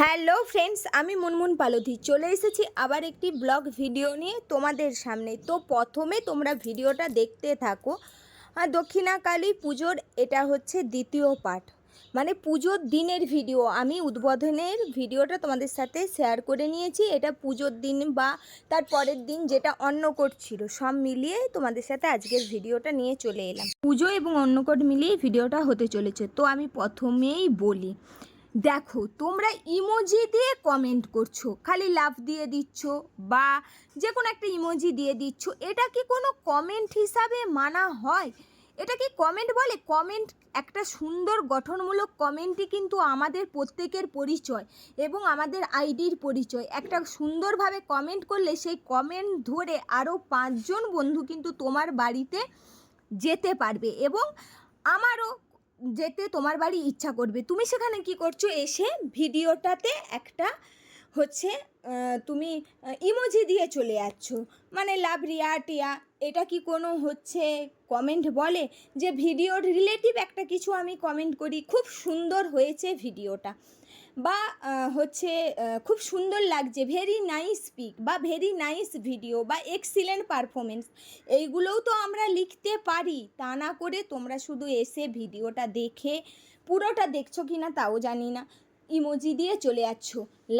Hello friends, আমি মুনমুন পালধি। চলে এসেছি আবার একটি ব্লগ ভিডিও নিয়ে তোমাদের সামনে। তো প্রথমে তোমরা ভিডিওটা দেখতে থাকো। দক্ষিণাকালী পুজোর এটা হচ্ছে দ্বিতীয় পার্ট মানে পুজোর দিনের ভিডিও। আমি উদ্বোধনের ভিডিওটা তোমাদের সাথে শেয়ার করে নিয়েছি। এটা পুজোর দিন বা তার পরের দিন যেটা অন্নকোট ছিল, সব মিলিয়ে তোমাদের সাথে আজকের ভিডিওটা নিয়ে চলে এলাম। পুজো এবং অন্নকোট মিলিয়ে ভিডিওটা হতে চলেছে। তো আমি প্রথমেই বলি দেখো, তোমরা ইমোজি দিয়ে কমেন্ট করছ, খালি লাভ দিয়ে দিচ্ছ বা যে কোনো একটা ইমোজি দিয়ে দিচ্ছ, এটা কি কোনো কমেন্ট হিসাবে মানা হয়? এটা কি কমেন্ট বলে? কমেন্ট একটা সুন্দর গঠনমূলক কমেন্টই কিন্তু আমাদের প্রত্যেকের পরিচয় এবং আমাদের আইডির পরিচয়। একটা সুন্দরভাবে কমেন্ট করলে সেই কমেন্ট ধরে আরও পাঁচজন বন্ধু কিন্তু তোমার বাড়িতে যেতে পারবে এবং আমারও যেতে তোমার বাড়ি ইচ্ছা করবে। তুমি সেখানে কি করছ? এসে ভিডিওটাতে একটা হচ্ছে তুমি ইমোজি দিয়ে চলে যাচ্ছ। মানে লাভ রিয়া টিয়া এটা কি কোনো হচ্ছে কমেন্ট বলে? যে ভিডিওর রিলেটিভ একটা কিছু আমি কমেন্ট করি। খুব সুন্দর হয়েছে ভিডিওটা। বা হচ্ছে খুব সুন্দর লাগছে। ভেরি নাইস পিক বা ভেরি নাইস ভিডিও বা এক্সিলেন্ট পারফরমেন্স এইগুলোও তো আমরা লিখতে পারি। তা না করে তোমরা শুধু এসে ভিডিওটা দেখে পুরোটা দেখছ কি না তাও জানি না। ইমোজি দিয়ে চলে যাচ্ছ।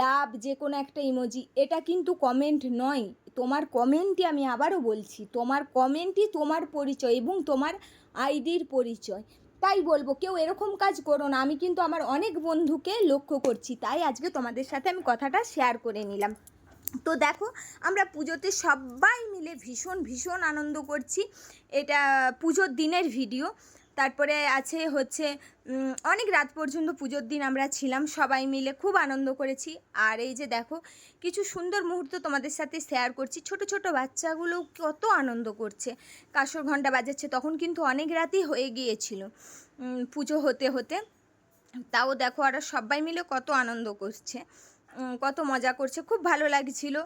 লাভ যে কোনো একটা ইমোজি এটা কিন্তু কমেন্ট নয়। তোমার কমেন্টই আমি আবারও বলছি। তোমার কমেন্টই তোমার পরিচয় এবং তোমার আইডির পরিচয়। তাই বলব, কেউ এরকম কাজ করো না। আমি কিন্তু আমার অনেক বন্ধুকে লক্ষ্য করছি, তাই আজকে তোমাদের সাথে আমি কথাটা শেয়ার করে নিলাম। তো দেখো, আমরা পুজোতে সবাই মিলে ভীষণ ভীষণ আনন্দ করছি। এটা পুজোর দিনের ভিডিও তারপরে আছে হচ্ছে অনেক রাত পর্যন্ত পুজোর দিন আমরা ছিলাম, সবাই মিলে খুব আনন্দ করেছি। আর এই যে দেখো, কিছু সুন্দর মুহূর্ত তোমাদের সাথে শেয়ার করছি। ছোট ছোট বাচ্চাগুলো কত আনন্দ করছে। কাসর ঘণ্টা বাজাচ্ছে, তখন কিন্তু অনেক রাতই হয়ে গিয়েছিল পুজো হতে হতে। তাও দেখো, ওরা সবাই মিলে কত আনন্দ করছে। কত মজা করছে, খুব ভালো লাগছিল।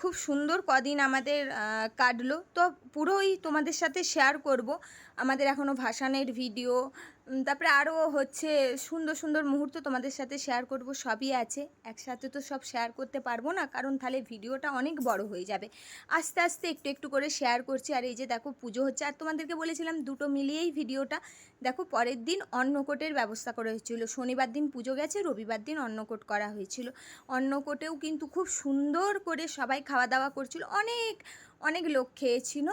খুব সুন্দর কদিন আমাদের কাটলো। তো পুরোই তোমাদের সাথে শেয়ার করব। আমাদের এখনও ভাসানের ভিডিও তারপরে আরও হচ্ছে সুন্দর সুন্দর মুহূর্ত তোমাদের সাথে শেয়ার করব, সবই আছে। একসাথে তো সব শেয়ার করতে পারব না, কারণ তাহলে ভিডিওটা অনেক বড় হয়ে যাবে। আস্তে আস্তে একটু একটু করে শেয়ার করছি, আর এই যে দেখো পুজো হচ্ছে, আর তোমাদেরকে বলেছিলাম দুটো মিলিয়েই ভিডিওটা, দেখো পরের দিন অন্নকোটের ব্যবস্থা করা হয়েছিল। শনিবার দিন পুজো গেছে, রবিবার দিন অন্নকোট করা হয়েছিল। অন্নকোটেও কিন্তু খুব সুন্দর করে সবাই খাওয়া দাওয়া করছিল, অনেক অনেক লোক খেয়েছিল।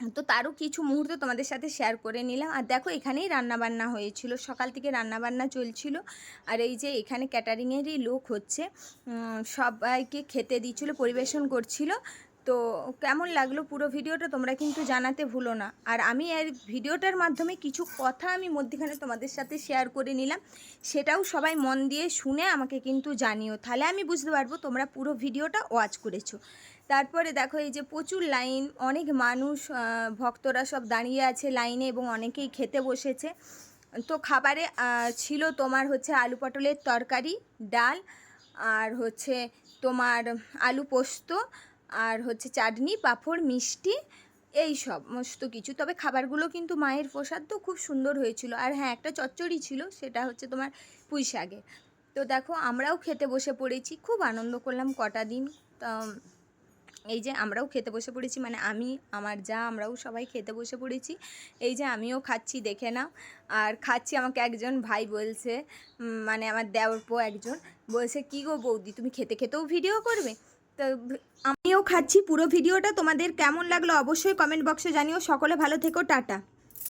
তো তারও কিছু মুহূর্ত তোমাদের সাথে শেয়ার করে নিলাম। আর দেখো, এখানেই রান্নাবান্না হয়েছিল। সকাল থেকে রান্নাবান্না চলছিল। আর এই যে এখানে ক্যাটারিংয়েরই লোক হচ্ছে সবাইকে খেতে দিচ্ছিল, পরিবেশন করছিল। তো কেমন লাগল পুরো ভিডিওটা তোমরা কিন্তু জানাতে ভুলো না। আর আমি এই ভিডিওটার মাধ্যমে কিছু কথা আমি মধ্যেখানে তোমাদের সাথে শেয়ার করে নিলাম। সেটাও সবাই মন দিয়ে শুনে আমাকে কিন্তু জানিও। তাহলে আমি বুঝতে পারব তোমরা পুরো ভিডিওটা ওয়াচ করেছ। তারপরে দেখো এই যে প্রচুর লাইন অনেক মানুষ ভক্তরা সব দাঁড়িয়ে আছে লাইনে এবং অনেকেই খেতে বসেছে। তো খাবারে ছিল তোমার হচ্ছে আলু পটলের তরকারি, ডাল, আর হচ্ছে তোমার আলু পোস্ত আর হচ্ছে চাটনি, পাঁপড়, মিষ্টি, এই সমস্ত কিছু। তবে খাবারগুলো কিন্তু মায়ের প্রসাদ তো খুব সুন্দর হয়েছিল। আর হ্যাঁ একটা চচ্চড়ি ছিল, সেটা হচ্ছে তোমার পুঁই তো দেখো, আমরাও খেতে বসে পড়েছি, খুব আনন্দ করলাম কটা দিন। তা, এই যে আমরাও খেতে বসে পড়েছি মানে আমি, আমার যা, আমরাও সবাই খেতে বসে পড়েছি। এই যে আমিও খাচ্ছি, দেখে নাও। আর খাচ্ছি আমাকে একজন ভাই বলছে মানে আমার দেওরপো একজন, বলছে, কী গো বৌদি, তুমি খেতে খেতেও ভিডিও করবে? আমিও খাচ্ছি পুরো ভিডিওটা। তোমাদের কেমন লাগল অবশ্যই কমেন্ট বক্সে জানিও। সকলে ভালো থেকো, টাটা।